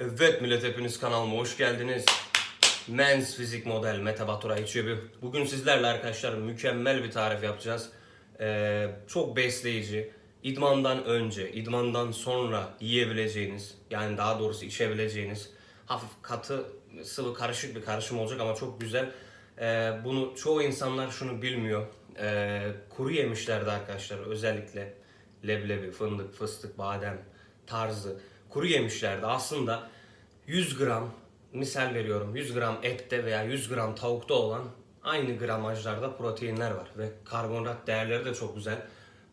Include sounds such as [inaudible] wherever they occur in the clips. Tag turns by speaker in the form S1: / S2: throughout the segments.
S1: Evet millet hepiniz kanalıma hoş geldiniz. Men's Fizik Model Mete Batura İçebi. Bugün sizlerle arkadaşlar mükemmel bir tarif yapacağız. Ee, çok besleyici. İdmandan önce, idmandan sonra yiyebileceğiniz, yani daha doğrusu içebileceğiniz hafif katı sıvı karışık bir karışım olacak ama çok güzel. Ee, bunu çoğu insanlar şunu bilmiyor. Ee, kuru yemişlerde arkadaşlar özellikle leblebi, fındık, fıstık, badem tarzı kuru yemişlerde aslında 100 gram misal veriyorum 100 gram ette veya 100 gram tavukta olan aynı gramajlarda proteinler var ve karbonhidrat değerleri de çok güzel.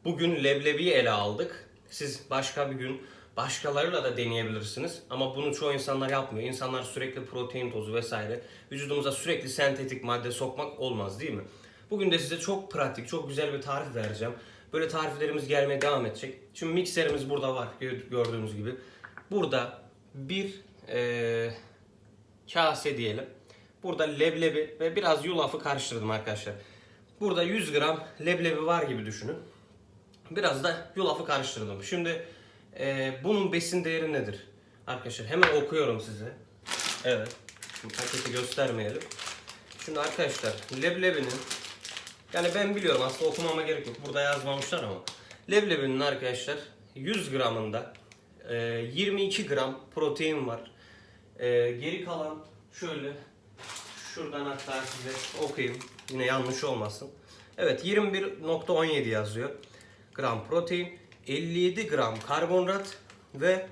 S1: Bugün leblebiyi ele aldık. Siz başka bir gün başkalarıyla da deneyebilirsiniz ama bunu çoğu insanlar yapmıyor. İnsanlar sürekli protein tozu vesaire vücudumuza sürekli sentetik madde sokmak olmaz değil mi? Bugün de size çok pratik, çok güzel bir tarif vereceğim. Böyle tariflerimiz gelmeye devam edecek. Şimdi mikserimiz burada var gö- gördüğünüz gibi. Burada bir eee, kase diyelim. Burada leblebi ve biraz yulafı karıştırdım arkadaşlar. Burada 100 gram leblebi var gibi düşünün. Biraz da yulafı karıştırdım. Şimdi eee, bunun besin değeri nedir? Arkadaşlar hemen okuyorum size. Evet. Şimdi paketi göstermeyelim. Şimdi arkadaşlar leblebinin yani ben biliyorum aslında okumama gerek yok. Burada yazmamışlar ama. Leblebinin arkadaşlar 100 gramında e, 22 gram protein var. E, geri kalan şöyle şuradan hatta size okuyayım. Yine yanlış olmasın. Evet 21.17 yazıyor. Gram protein, 57 gram karbonhidrat ve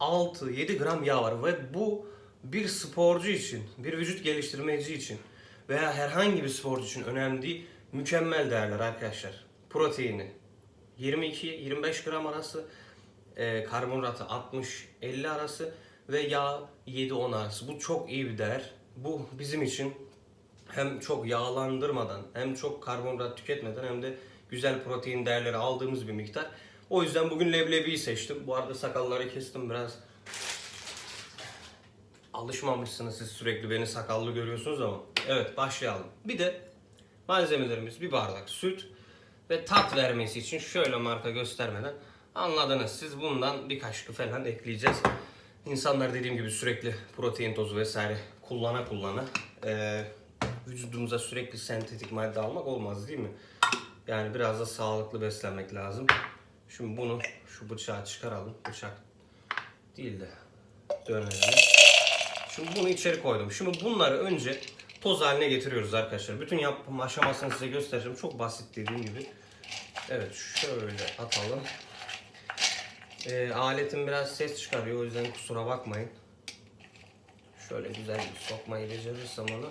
S1: 6-7 gram yağ var ve bu bir sporcu için, bir vücut geliştirmeci için veya herhangi bir sporcu için önemli değil. Mükemmel değerler arkadaşlar. Proteini 22-25 gram arası, e, karbonhidratı 60-50 arası ve yağ 7-10 arası. Bu çok iyi bir değer. Bu bizim için hem çok yağlandırmadan hem çok karbonhidrat tüketmeden hem de güzel protein değerleri aldığımız bir miktar. O yüzden bugün leblebiyi seçtim. Bu arada sakalları kestim biraz. Alışmamışsınız siz sürekli beni sakallı görüyorsunuz ama. Evet başlayalım. Bir de malzemelerimiz bir bardak süt ve tat vermesi için şöyle marka göstermeden anladınız. Siz bundan bir kaşık falan ekleyeceğiz. İnsanlar dediğim gibi sürekli protein tozu vesaire kullana kullana eee, vücudumuza sürekli sentetik madde almak olmaz değil mi? Yani biraz da sağlıklı beslenmek lazım. Şimdi bunu şu bıçağı çıkaralım. Bıçak değil de dönelim. Şimdi bunu içeri koydum. Şimdi bunları önce toz haline getiriyoruz arkadaşlar. Bütün yapım aşamasını size göstereceğim. Çok basit dediğim gibi. Evet şöyle atalım. Ee, aletim biraz ses çıkarıyor o yüzden kusura bakmayın. Şöyle güzel sokmayı becerirsem onu.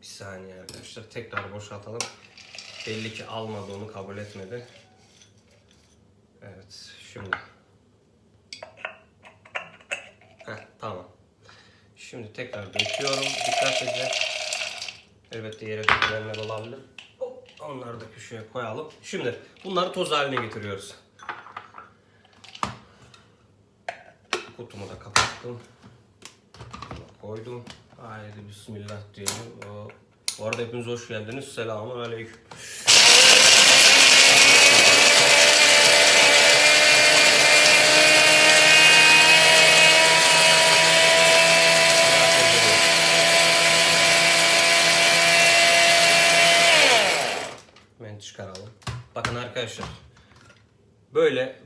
S1: Bir saniye arkadaşlar tekrar boşaltalım. Belli ki almadı onu kabul etmedi. Evet şimdi. Heh, tamam. Şimdi tekrar döküyorum dikkatlice. Elbette yere dökülenler olabilir. Onları da köşeye koyalım. Şimdi bunları toz haline getiriyoruz. Kutumu da kapattım. Koydum. Haydi bismillah diyelim. Bu arada hepiniz hoş geldiniz. Selamun aleyküm. Hemen çıkaralım. Bakın arkadaşlar. Böyle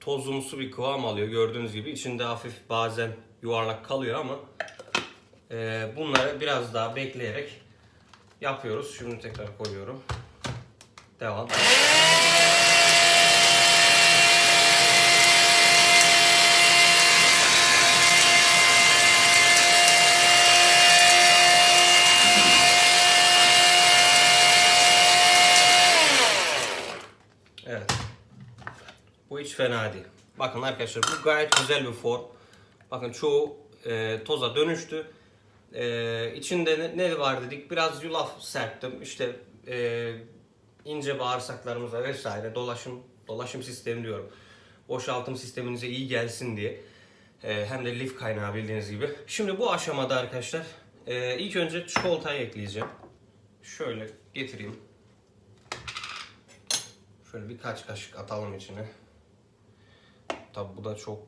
S1: tozumsu bir kıvam alıyor gördüğünüz gibi. içinde hafif bazen yuvarlak kalıyor ama e, bunları biraz daha bekleyerek yapıyoruz. Şimdi tekrar koyuyorum. Devam. Fena değil. Bakın arkadaşlar bu gayet güzel bir form. Bakın çoğu e, toza dönüştü. E, içinde ne, ne var dedik? Biraz yulaf serptim. İşte e, ince bağırsaklarımıza vesaire dolaşım dolaşım sistemi diyorum. Boşaltım sisteminize iyi gelsin diye. E, hem de lif kaynağı bildiğiniz gibi. Şimdi bu aşamada arkadaşlar e, ilk önce çikolatayı ekleyeceğim. Şöyle getireyim. Şöyle birkaç kaşık atalım içine. Tabi bu da çok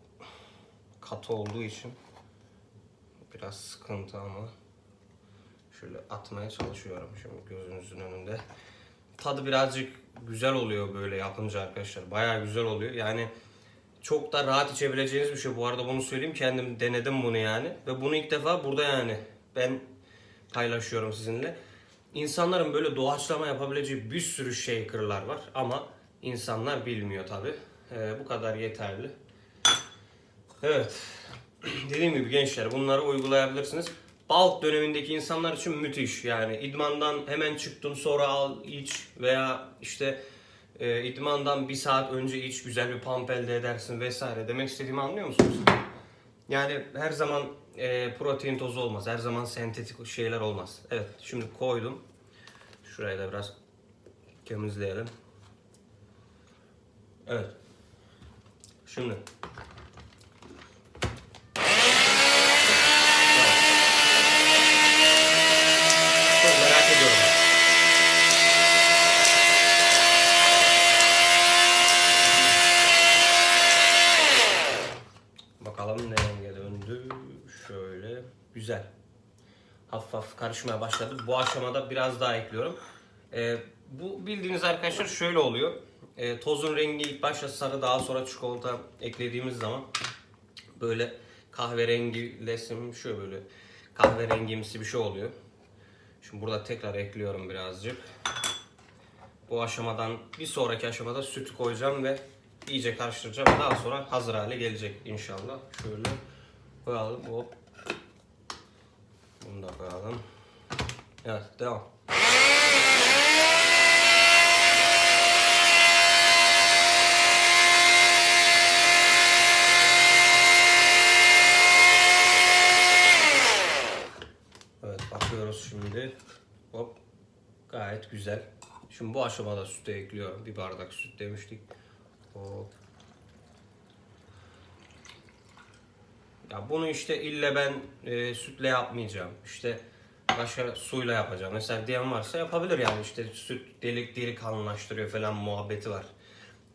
S1: katı olduğu için biraz sıkıntı ama şöyle atmaya çalışıyorum şimdi gözünüzün önünde. Tadı birazcık güzel oluyor böyle yapınca arkadaşlar. Bayağı güzel oluyor. Yani çok da rahat içebileceğiniz bir şey. Bu arada bunu söyleyeyim. Kendim denedim bunu yani. Ve bunu ilk defa burada yani ben paylaşıyorum sizinle. İnsanların böyle doğaçlama yapabileceği bir sürü shaker'lar var. Ama insanlar bilmiyor tabi. Bu kadar yeterli. Evet. [clears throat] Dediğim gibi gençler bunları uygulayabilirsiniz. Balk dönemindeki insanlar için müthiş. Yani idmandan hemen çıktın sonra al iç veya işte e, idmandan bir saat önce iç güzel bir pump elde edersin vesaire. Demek istediğimi anlıyor musunuz? Yani her zaman e, protein tozu olmaz. Her zaman sentetik şeyler olmaz. Evet şimdi koydum. Şurayı da biraz temizleyelim. Evet. Şimdi. Bakalım ne renge döndü. Şöyle. Güzel. Hafif hafif karışmaya başladı. Bu aşamada biraz daha ekliyorum. Ee, bu bildiğiniz arkadaşlar şöyle oluyor. Ee, tozun rengi ilk başta sarı daha sonra çikolata eklediğimiz zaman böyle kahverengi lesim şöyle böyle kahverengimsi bir şey oluyor. Şimdi burada tekrar ekliyorum birazcık. Bu aşamadan bir sonraki aşamada süt koyacağım ve iyice karıştıracağım. Daha sonra hazır hale gelecek inşallah. Şöyle koyalım. Hop. Bunu da koyalım. Evet devam. Evet bakıyoruz şimdi. Hop. Gayet güzel. Şimdi bu aşamada sütü ekliyorum. Bir bardak süt demiştik. Hop. Ya bunu işte ille ben e, sütle yapmayacağım. İşte başka suyla yapacağım. Mesela diyen varsa yapabilir yani işte süt delik deri kalınlaştırıyor falan muhabbeti var.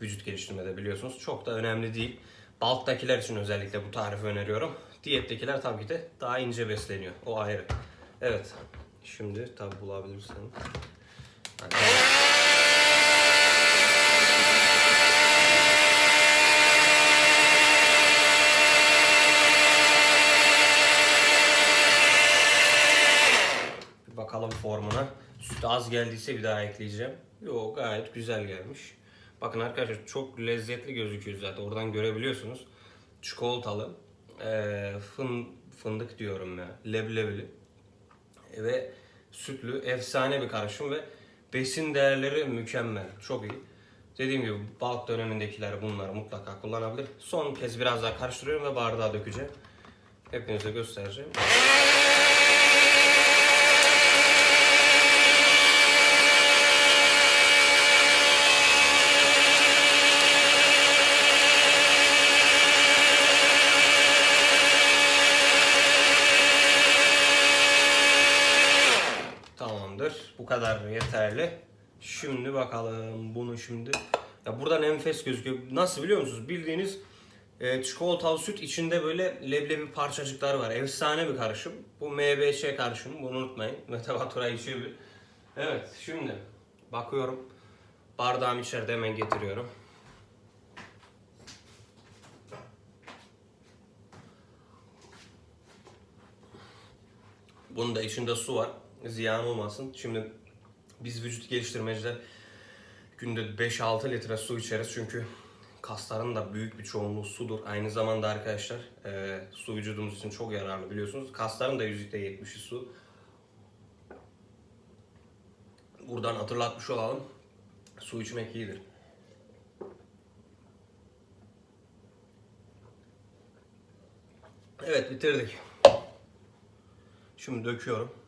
S1: Vücut geliştirmede biliyorsunuz. Çok da önemli değil. Bulk'takiler için özellikle bu tarifi öneriyorum. Diyettekiler tabii ki de daha ince besleniyor. O ayrı. Evet. Şimdi tabi bulabilirsen. Hadi. Bir bakalım formuna. Süt az geldiyse bir daha ekleyeceğim. Yok gayet güzel gelmiş. Bakın arkadaşlar çok lezzetli gözüküyor zaten. Oradan görebiliyorsunuz. Çikolatalı. eee, fın, fındık diyorum ya. Leblebili. Ve sütlü. Efsane bir karışım ve besin değerleri mükemmel. Çok iyi. Dediğim gibi balk dönemindekiler bunları mutlaka kullanabilir. Son kez biraz daha karıştırıyorum ve bardağa dökeceğim. Hepinize göstereceğim. Bu kadar yeterli. Şimdi bakalım bunu şimdi. Ya buradan enfes gözüküyor. Nasıl biliyor musunuz? Bildiğiniz e, çikolatalı süt içinde böyle leblebi parçacıklar var. Efsane bir karışım. Bu MBÇ karışımı. Bunu unutmayın. [laughs] Mete Batura içiyor bir. Evet şimdi bakıyorum. Bardağım içeride hemen getiriyorum. Bunun da içinde su var. Ziyan olmasın. Şimdi biz vücut geliştirmeciler günde 5-6 litre su içeriz çünkü kasların da büyük bir çoğunluğu sudur. Aynı zamanda arkadaşlar e, su vücudumuz için çok yararlı biliyorsunuz. Kasların da %70'i su. Buradan hatırlatmış olalım. Su içmek iyidir. Evet bitirdik. Şimdi döküyorum.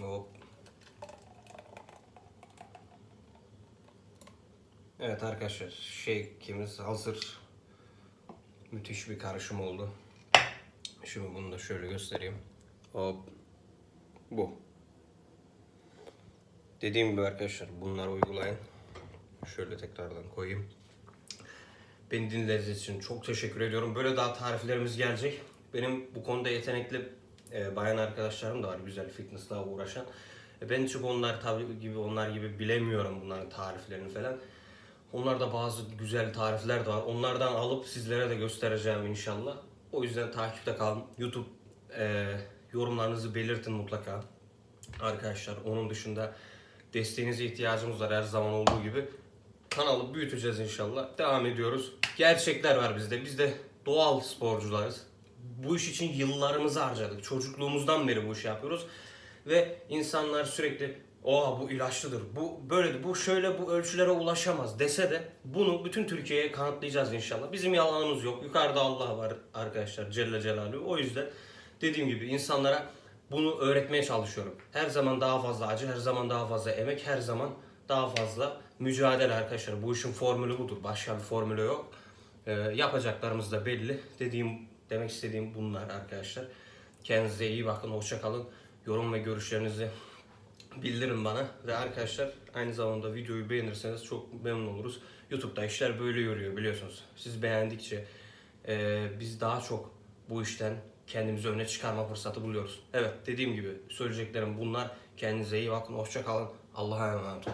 S1: Hop. Evet arkadaşlar shake'imiz hazır. Müthiş bir karışım oldu. Şimdi bunu da şöyle göstereyim. Hop. Bu. Dediğim gibi arkadaşlar bunları uygulayın. Şöyle tekrardan koyayım. Beni dinlediğiniz için çok teşekkür ediyorum. Böyle daha tariflerimiz gelecek. Benim bu konuda yetenekli e, bayan arkadaşlarım da var güzel fitnessla uğraşan. E, ben çok onlar tabii gibi onlar gibi bilemiyorum bunların tariflerini falan. Onlarda bazı güzel tarifler de var. Onlardan alıp sizlere de göstereceğim inşallah. O yüzden takipte kalın. YouTube e, yorumlarınızı belirtin mutlaka. Arkadaşlar onun dışında desteğinize ihtiyacımız var her zaman olduğu gibi. Kanalı büyüteceğiz inşallah. Devam ediyoruz. Gerçekler var bizde. Biz de doğal sporcularız. Bu iş için yıllarımızı harcadık. Çocukluğumuzdan beri bu işi yapıyoruz. Ve insanlar sürekli Oha bu ilaçlıdır. Bu böyledir. Bu şöyle bu ölçülere ulaşamaz dese de bunu bütün Türkiye'ye kanıtlayacağız inşallah. Bizim yalanımız yok. Yukarıda Allah var arkadaşlar Celle Celaluhu. O yüzden dediğim gibi insanlara bunu öğretmeye çalışıyorum. Her zaman daha fazla acı, her zaman daha fazla emek, her zaman daha fazla mücadele arkadaşlar. Bu işin formülü budur. Başka bir formülü yok. Ee, yapacaklarımız da belli. Dediğim, demek istediğim bunlar arkadaşlar. Kendinize iyi bakın, hoşça kalın. Yorum ve görüşlerinizi bildirin bana. Ve arkadaşlar aynı zamanda videoyu beğenirseniz çok memnun oluruz. YouTube'da işler böyle yürüyor biliyorsunuz. Siz beğendikçe e, biz daha çok bu işten kendimizi öne çıkarma fırsatı buluyoruz. Evet dediğim gibi söyleyeceklerim bunlar. Kendinize iyi bakın, hoşça kalın. Allah'a emanet olun.